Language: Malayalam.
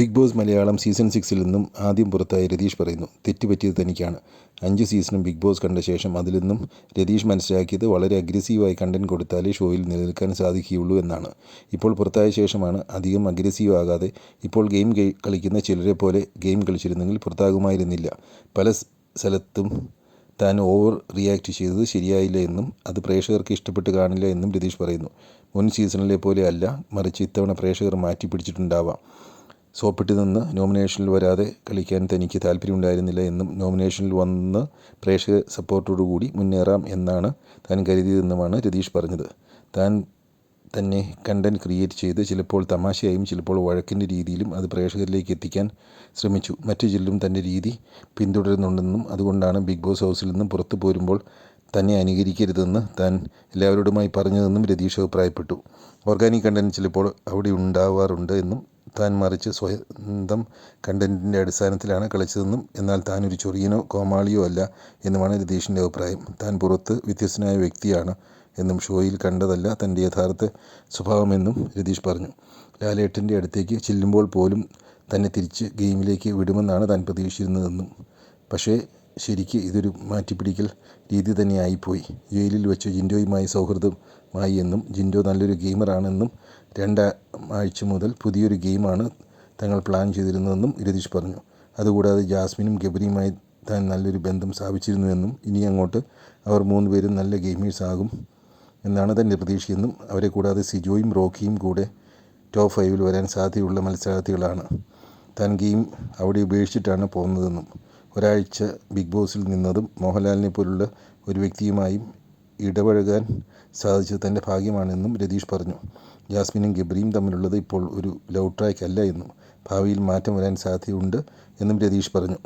ബിഗ് ബോസ് മലയാളം സീസൺ സിക്സിൽ നിന്നും ആദ്യം പുറത്തായ രതീഷ് പറയുന്നു തെറ്റുപറ്റിയത് തനിക്കാണ്. അഞ്ച് സീസണും ബിഗ് ബോസ് കണ്ട ശേഷം അതിൽ നിന്നും രതീഷ് മനസ്സിലാക്കിയത് വളരെ അഗ്രസീവായി കണ്ടന്റ് കൊടുത്താലേ ഷോയിൽ നിലനിൽക്കാൻ സാധിക്കുകയുള്ളൂ എന്നാണ്. ഇപ്പോൾ പുറത്തായ ശേഷമാണ് അധികം അഗ്രസീവ് ആകാതെ ഇപ്പോൾ ഗെയിം കളിക്കുന്ന ചിലരെ പോലെ ഗെയിം കളിച്ചിരുന്നെങ്കിൽ പുറത്താകുമായിരുന്നില്ല. പല സ്ഥലത്തും താൻ ഓവർ റിയാക്ട് ചെയ്തത് ശരിയായില്ല എന്നും അത് പ്രേക്ഷകർക്ക് ഇഷ്ടപ്പെട്ട് കാണില്ല എന്നും രതീഷ് പറയുന്നു. മുൻ സീസണിലെ പോലെ അല്ല മറിച്ച് ഇത്തവണ പ്രേക്ഷകർ മാറ്റി പിടിച്ചിട്ടുണ്ടാവാം സോപ്പിട്ട് നിന്ന് നോമിനേഷനിൽ വരാതെ കളിക്കാൻ തനിക്ക് താല്പര്യമുണ്ടായിരുന്നില്ല എന്നും നോമിനേഷനിൽ വന്ന് പ്രേക്ഷക സപ്പോർട്ടോടുകൂടി മുന്നേറാം എന്നാണ് താൻ കരുതിയതെന്നുമാണ് രതീഷ് പറഞ്ഞത്. താൻ തന്നെ കണ്ടന്റ് ക്രിയേറ്റ് ചെയ്ത് ചിലപ്പോൾ തമാശയായും ചിലപ്പോൾ വഴക്കിന്റെ രീതിയിലും അത് പ്രേക്ഷകരിലേക്ക് എത്തിക്കാൻ ശ്രമിച്ചു. മറ്റു ചിലരും തന്റെ രീതി പിന്തുടരുന്നുണ്ടെന്നും അതുകൊണ്ടാണ് ബിഗ് ബോസ് ഹൗസിൽ നിന്നും പുറത്തു പോരുമ്പോൾ തന്നെ അനുകരിക്കരുതെന്ന് താൻ എല്ലാവരോടുമായി പറഞ്ഞതെന്നും രതീഷ് അഭിപ്രായപ്പെട്ടു. ഓർഗാനിക് കണ്ടന്റ് ചിലപ്പോൾ അവിടെ ഉണ്ടാവാറുണ്ട് എന്നും താൻ മറിച്ച് സ്വന്തം കണ്ടന്റിന്റെ അടിസ്ഥാനത്തിലാണ് കളിച്ചതെന്നും എന്നാൽ താൻ ഒരു ചൊറിയനോ കോമാളിയോ അല്ല എന്നുമാണ് രതീഷിന്റെ അഭിപ്രായം. താൻ പുറത്ത് വ്യത്യസ്തനായ വ്യക്തിയാണ് എന്നും ഷോയിൽ കണ്ടതല്ല തന്റെ യഥാർത്ഥ സ്വഭാവമെന്നും രതീഷ് പറഞ്ഞു. ലാലേട്ടന്റെ അടുത്തേക്ക് ചെല്ലുമ്പോൾ പോലും തന്നെ തിരിച്ച് ഗെയിമിലേക്ക് വിടുമെന്നാണ് താൻ പ്രതീക്ഷിച്ചിരുന്നതെന്നും. പക്ഷേ ശരിക്ക് ഇതൊരു മാറ്റിപ്പിടിക്കൽ രീതി തന്നെയായിപ്പോയി. ജയിലിൽ വെച്ച് ജിൻഡോയുമായി സൗഹൃദമായി എന്നും ജിൻഡോ നല്ലൊരു ഗെയിമറാണെന്നും രണ്ടാഴ്ച മുതൽ പുതിയൊരു ഗെയിമാണ് തങ്ങൾ പ്ലാൻ ചെയ്തിരുന്നതെന്നും രതീഷ് പറഞ്ഞു. അതുകൂടാതെ ജാസ്മിനും ഗബരിയുമായി താൻ നല്ലൊരു ബന്ധം സ്ഥാപിച്ചിരുന്നുവെന്നും ഇനി അങ്ങോട്ട് അവർ മൂന്നുപേരും നല്ല ഗെയിമേഴ്സ് ആകും എന്നാണ് തന്റെ പ്രതീക്ഷയെന്നും അവരെ കൂടാതെ സിജോയും റോക്കിയും കൂടെ ടോപ്പ് ഫൈവിൽ വരാൻ സാധ്യതയുള്ള മത്സരാർത്ഥികളാണ്. താൻ ഗെയിം അവിടെ ഉപേക്ഷിച്ചിട്ടാണ് പോകുന്നതെന്നും ഒരാഴ്ച ബിഗ് ബോസിൽ നിന്നതും മോഹൻലാലിനെ പോലുള്ള ഒരു വ്യക്തിയുമായും ഇടപഴകാൻ സാധിച്ചത് തന്റെ ഭാഗ്യമാണെന്നും രതീഷ് പറഞ്ഞു. ജാസ്മിനും ഗബ്രിയും തമ്മിലുള്ളത് ഇപ്പോൾ ഒരു ലവ് ട്രാക്ക് അല്ല എന്നും ഭാവിയിൽ മാറ്റം വരാൻ സാധ്യതയുണ്ട് എന്നും രതീഷ് പറഞ്ഞു.